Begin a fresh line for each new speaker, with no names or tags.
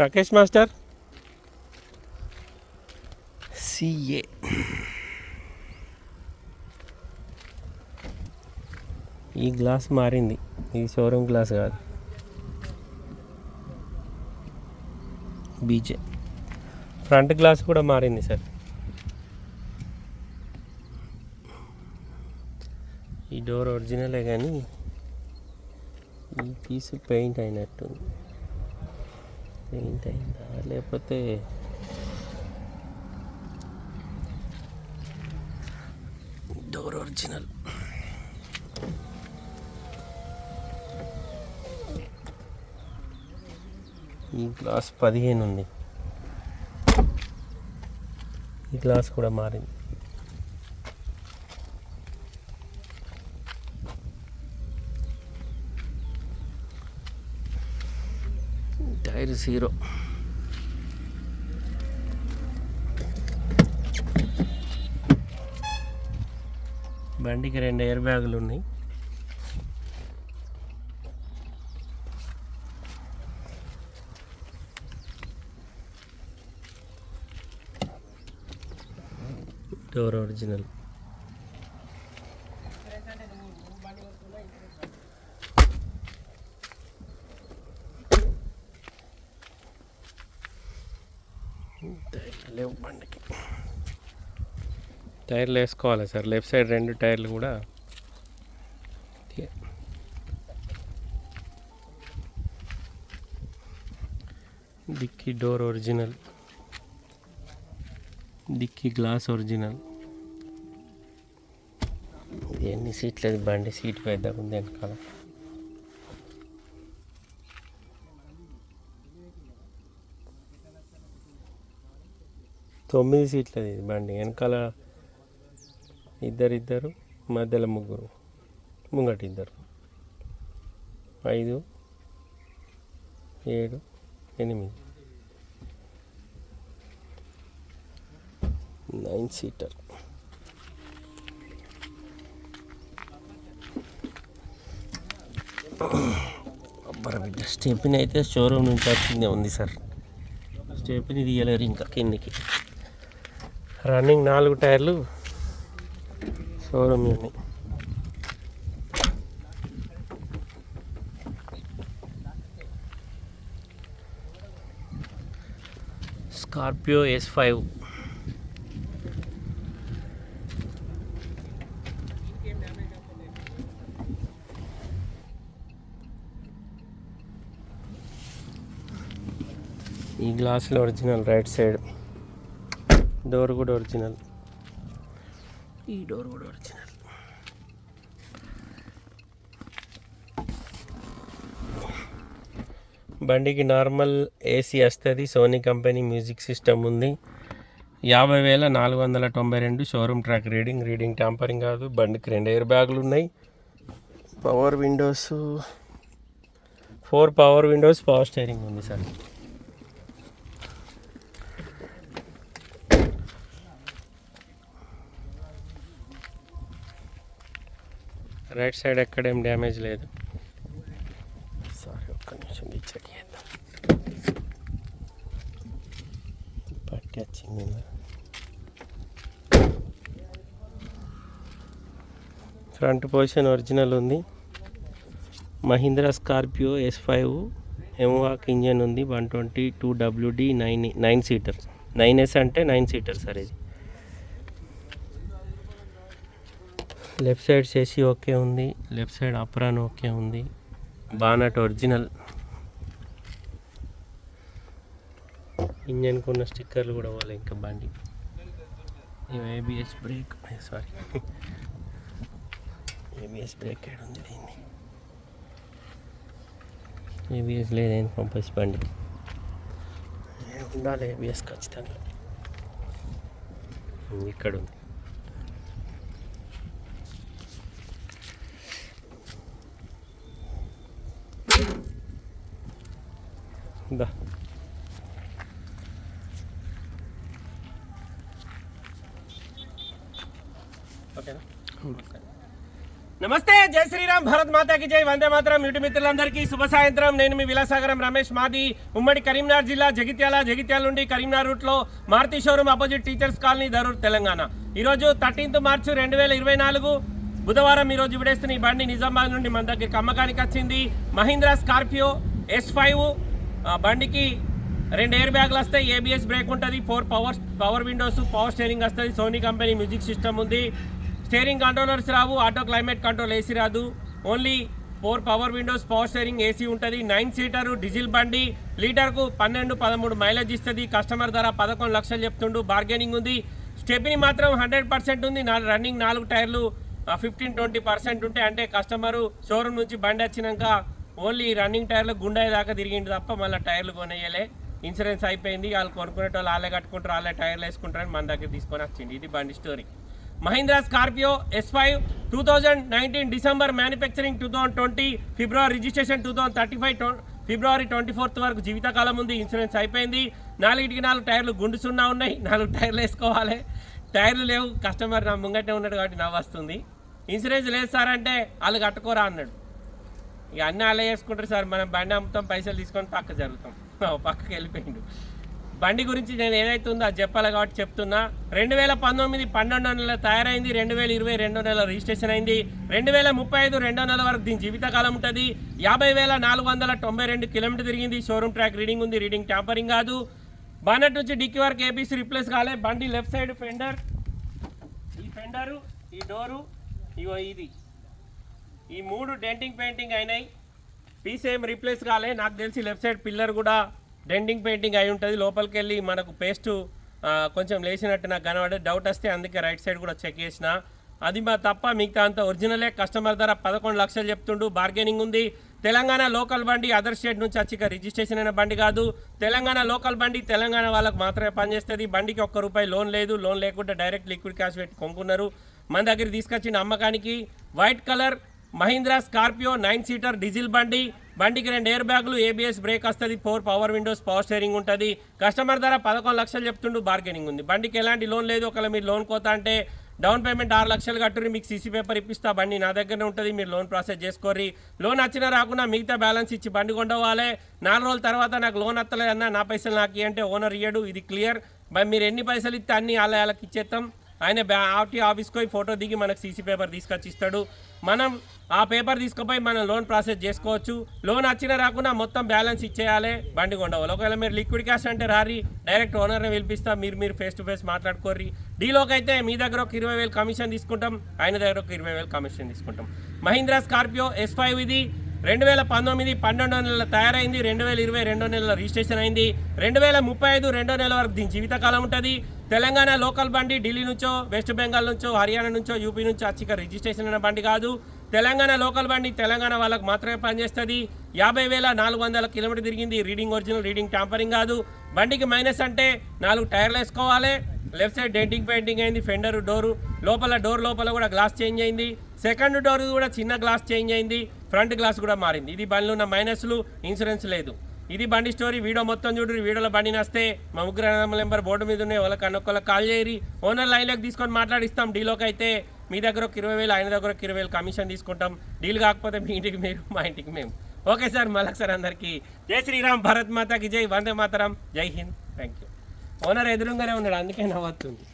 Rakesh master. CA. ఈ glass మారింది. ఈ షోరూమ్ గ్లాస్ కాదు. బీజే. ఫ్రంట్ గ్లాస్ కూడా మారింది సార్. ఈ డోర్ ఒరిజినలే కానీ ఈ పీస్ పెయింట్ అయినట్టుంది. పెయింట్ అయిందా లేకపోతే డోర్ ఒరిజినల్ ఈ గ్లాస్ పదిహేను ఉంది ఈ గ్లాస్ కూడా మారింది. టైర్ జీరో బండికి రెండు ఎయిర్ బ్యాగులు ఉన్నాయి డోర్ ఒరిజినల్ టైర్లు లేవు బండికి టైర్లు వేసుకోవాలి సార్. లెఫ్ట్ సైడ్ రెండు టైర్లు కూడా. Dicky door original. Dicky glass original. ఎన్ని సీట్లు అది? బండి సీట్ పెద్దగా ఉంది వెనకాల. తొమ్మిది సీట్లది బండి. వెనకాల ఇద్దరిద్దరు మధ్యలో ముగ్గురు ముంగటి ఇద్దరు ఐదు ఏడు ఎనిమిది. నైన్ సీటర్ బిడ్డ స్టెప్ని అయితే షోరూమ్ నుంచి వచ్చిందే ఉంది సార్. స్టెప్ని తీయలేరు ఇంకా కిందికి. రన్నింగ్ నాలుగు టైర్లు. షోరూమ్ ఉన్నాయి స్కార్పియో ఎస్ ఫైవ్. ఈ గ్లాసులు ఒరిజినల్ రైట్ సైడ్. డోర్ కూడా ఒరిజినల్. ఈ డోర్ కూడా ఒరిజినల్. బండికి నార్మల్ ఏసీ వస్తుంది సోనీ కంపెనీ మ్యూజిక్ సిస్టమ్ ఉంది. యాభై వేల నాలుగు వందల తొంభై రెండు showroom track reading reading tampering కాదు బండికి రెండు ఎయిర్ బ్యాగులు ఉన్నాయి. Power windows four power windows power steering ఉంది సార్. రైట్ సైడ్ ఎక్కడేం డ్యామేజ్ లేదు. సారీ ఒక్క నిమిషం చెక్ చేద్దాం. పట్టి వచ్చింది ఫ్రంట్ పొజిషన్ ఒరిజినల్ ఉంది. Mahindra Scorpio S five mHawk engine ఉంది. One twenty two WD nine nine seater. Nine S అంటే నైన్ సీటర్ సార్ ఇది. లెఫ్ట్ సైడ్ చేసి ఓకే ఉంది లెఫ్ట్ సైడ్ అప్రాన్ ఓకే ఉంది. Bonnet original. ఇంజన్కి ఉన్న స్టిక్కర్లు కూడా పోలే ఇంకా బండి. ABS brake sorry ABS brake ఉంది దీన్ని. ఏబిఎస్ లేదేం పంపేసి బండి. ఉండాలి ఏబిఎస్ ఖచ్చితంగా. ఇక్కడ ఉంది ఓకేనా? నమస్తే జై శ్రీరామ్ భారత్ మాతాకి జై. వందే మాతరం. యూటి మిత్రులందరికీ శుభ సాయంత్రం. నేను మీ విలాసాగరం రమేష్ మాది. ఉమ్మడి కరీంనగర్ జిల్లా జగిత్యాల జగిత్యాల నుండి కరీంనగర్ రూట్లో Maruti showroom opposite teachers colony Darur Telangana. ఈరోజు థర్టీన్త్ మార్చి రెండు వేల ఇరవై నాలుగు. బుధవారం ఈరోజు విడేస్తున్న ఈ బండి నిజామాబాద్ నుండి మన దగ్గరికి అమ్మకానికి వచ్చింది. మహీంద్రా స్కార్పియో ఎస్ ఫైవ్ బండికి రెండు ఎయిర్ బ్యాగ్లు వస్తాయి. ఏబిఎస్ బ్రేక్ ఉంటుంది four power power windows power steering వస్తుంది. సోనీ కంపెనీ మ్యూజిక్ సిస్టమ్ ఉంది. స్టీరింగ్ కంట్రోలర్స్ రావు ఆటో క్లైమేట్ కంట్రోల్ ఏసీ రాదు. Only four power windows power steering AC ఉంటుంది. నైన్ సీటరు డీజిల్ బండి లీటర్కు పన్నెండు పదమూడు మైలేజ్ ఇస్తుంది. కస్టమర్ ధర పదకొండు లక్షలు చెప్తుండు. బార్గెనింగ్ ఉంది. స్టెప్ని మాత్రం హండ్రెడ్ పర్సెంట్ ఉంది. నా రన్నింగ్ నాలుగు టైర్లు ఫిఫ్టీన్ ట్వంటీ పర్సెంట్ ఉంటే అంటే కస్టమరు షోరూమ్ నుంచి బండి వచ్చినాక ఓన్లీ రన్నింగ్ టైర్లు గుండె దాకా తిరిగింది తప్ప మళ్ళీ టైర్లు కొనేయలే. ఇన్సూరెన్స్ అయిపోయింది. వాళ్ళు కొనుక్కునే వాళ్ళు వాళ్ళే కట్టుకుంటారు వాళ్ళే టైర్లు వేసుకుంటారని మన దగ్గర తీసుకొని వచ్చింది ఇది బండి story. Mahindra Scorpio S five two thousand nineteen December manufacturing two thousand twenty February registration two thousand thirty five February twenty fourth వరకు జీవితకాలం ఉంది. ఇన్సూరెన్స్ అయిపోయింది. నాలుగిటికి నాలుగు టైర్లు గుండు సున్నా ఉన్నాయి. నాలుగు టైర్లు వేసుకోవాలి. టైర్లు లేవు. కస్టమర్ నా ముంగటే ఉన్నాడు కాబట్టి నవ్వు వస్తుంది ఇన్సూరెన్స్ లేదు సార్ అంటే వాళ్ళు కట్టుకోరా అన్నాడు. ఇక అన్నీ అలా చేసుకుంటారు సార్. మనం బండి అమ్ముతాం పైసలు తీసుకొని పక్క జరుగుతాం. ఓ పక్కకి వెళ్ళిపోయిండు. బండి గురించి నేను ఏదైతే ఉందో అది చెప్పాలి కాబట్టి చెప్తున్నా. రెండు వేల పంతొమ్మిది పన్నెండో నెల తయారైంది రెండు వేల ఇరవై రెండో నెల రిజిస్ట్రేషన్ అయింది. రెండు వేల ముప్పై ఐదు రెండో నెల వరకు దీని జీవితకాలం ఉంటుంది. యాభై వేల నాలుగు వందల తొంభై రెండు కిలోమీటర్ తిరిగింది. షోరూమ్ ట్రాక్ రీడింగ్ ఉంది రీడింగ్ ట్యాంపరింగ్ కాదు. బానట్ నుంచి డిక్కి వరకు ఏబీసీ రిప్లేస్ కాలే. బండి లెఫ్ట్ సైడ్ ఫెండర్. ఈ ఫెండరు ఈ డోరు ఇగో ఇది. ఈ మూడు డెంటింగ్ పెయింటింగ్ అయినాయి. పీస్ ఏం రీప్లేస్ కాలే. నాకు తెలిసి లెఫ్ట్ సైడ్ పిల్లర్ కూడా డెంటింగ్ పెయింటింగ్ అయి ఉంటుంది. లోపలికి వెళ్ళి మనకు పేస్ట్ కొంచెం లేచినట్టు నాకు కనబడే డౌట్ వస్తే అందుకే రైట్ సైడ్ కూడా చెక్ చేసిన. అది మా తప్ప మిగతా అంత ఒరిజినలే కస్టమర్ ధర పదకొండు లక్షలు చెప్తుండు. బార్గెనింగ్ ఉంది. తెలంగాణ లోకల్ బండి అదర్ స్టేట్ నుంచి వచ్చి రిజిస్ట్రేషన్ అయిన బండి కాదు. తెలంగాణ లోకల్ బండి తెలంగాణ వాళ్ళకి మాత్రమే పనిచేస్తుంది బండికి ఒక్క రూపాయి లోన్ లేదు. లోన్ లేకుండా డైరెక్ట్ లిక్విడ్ క్యాష్ పెట్టి కొనుక్కున్నారు. మన దగ్గర తీసుకొచ్చిన అమ్మకానికి white colour Mahindra Scorpio nine seater diesel బండి. బండికి రెండు ఎయిర్ బ్యాగులు ఏబిఎస్ బ్రేక్ వస్తుంది four power windows power steering ఉంటుంది. కస్టమర్ ధర పదకొండు లక్షలు చెప్తుండు బార్గెనింగ్ ఉంది. బండికి ఎలాంటి లోన్ లేదు ఒకవేళ మీరు లోన్ కోతా అంటే డౌన్ పేమెంట్ ఆరు లక్షలు కట్టుర్రి మీకు సీసీ పేపర్ ఇప్పిస్తా బండి నా దగ్గరనే ఉంటుంది మీరు లోన్ ప్రాసెస్ చేసుకోర్రి. లోన్ వచ్చినా రాకుండా మిగతా బ్యాలెన్స్ ఇచ్చి బండి కొండవాలి నాలుగు రోజుల తర్వాత నాకు లోన్ వస్తలేదన్నా నా పైసలు నాకు ఇవ్వంటే ఓనర్ ఇయ్యడు ఇది క్లియర్. మరి మీరు ఎన్ని పైసలు ఇస్తే అన్ని అలా వాళ్ళకి ఇచ్చేస్తాం ఆయన బ్యా ఆర్టీ ఆఫీస్కి పోయి ఫోటో దిగి మనకు సీసీ పేపర్ తీసుకొచ్చి ఇస్తాడు మనం ఆ పేపర్ తీసుకుపోయి మనం లోన్ ప్రాసెస్ చేసుకోవచ్చు. లోన్ వచ్చినా రాకుండా మొత్తం బ్యాలెన్స్ ఇచ్చేయాలి బండి కొండవాలి. ఒకవేళ మీరు లిక్విడ్ క్యాష్ అంటే రారి డైరెక్ట్ ఓనర్ని పిలిపిస్తా మీరు మీరు ఫేస్ టు ఫేస్ మాట్లాడుకోర్రి. డీలోకి అయితే మీ దగ్గర ఒక ఇరవై వేలు కమిషన్ తీసుకుంటాం ఆయన దగ్గర ఒక ఇరవై వేలు కమిషన్ తీసుకుంటాం. మహీంద్రా స్కార్పియో ఎస్ ఫైవ్ ఇది. రెండు వేల పంతొమ్మిది పన్నెండో నెలల తయారైంది రెండు వేల ఇరవై రెండో నెలల రిజిస్ట్రేషన్ అయింది. రెండు వేల ముప్పై ఐదు రెండో నెల వరకు దీని జీవితకాలం ఉంటుంది. తెలంగాణ లోకల్ బండి ఢిల్లీ నుంచో వెస్ట్ బెంగాల్ నుంచో హర్యానా నుంచో యూపీ నుంచో అచ్చిక రిజిస్ట్రేషన్ అయిన బండి కాదు. తెలంగాణ లోకల్ బండి తెలంగాణ వాళ్ళకు మాత్రమే పనిచేస్తుంది. యాభై వేల నాలుగు వందల కిలోమీటర్ తిరిగింది. రీడింగ్ ఒరిజినల్ రీడింగ్ ట్యాంపరింగ్ కాదు. బండికి మైనస్ అంటే నాలుగు టైర్లు వేసుకోవాలి. లెఫ్ట్ సైడ్ డెంటింగ్ పెయింటింగ్ అయింది ఫెండర్ డోరు. లోపల డోర్ లోపల కూడా గ్లాస్ చేంజ్ అయింది. సెకండ్ డోర్ కూడా చిన్న గ్లాస్ చేంజ్ అయింది. ఫ్రంట్ గ్లాస్ కూడా మారింది. ఇది బండిలో ఉన్న మైనస్లు ఇన్సూరెన్స్ లేదు. ఇది బండి స్టోరీ. వీడియో మొత్తం చూడు వీడియోలో బండి నస్తే. మా ముగ్గురు నెంబర్ బోర్డు మీద ఉన్నాయి. వాళ్ళకి అన్నొక్కళ్ళకి కాల్ చేయరి ఓనర్ లైన్లోకి తీసుకొని మాట్లాడిస్తాం. డీలోకి అయితే మీ దగ్గర ఒక ఇరవై వేలు ఆయన దగ్గర ఒక ఇరవై వేలు కమిషన్ తీసుకుంటాం. డీల్ కాకపోతే మీ ఇంటికి మీరు మా ఇంటికి మేము. ఓకే సార్ మళ్ళీ సార్ అందరికీ. జై శ్రీరామ్ భరత్ మాతాకి జై. వందే మాతరం. జై హింద్. థ్యాంక్ యూ ఓనర్ ఎదురుగానే ఉన్నాడు. అందుకే నవ్వుతుంది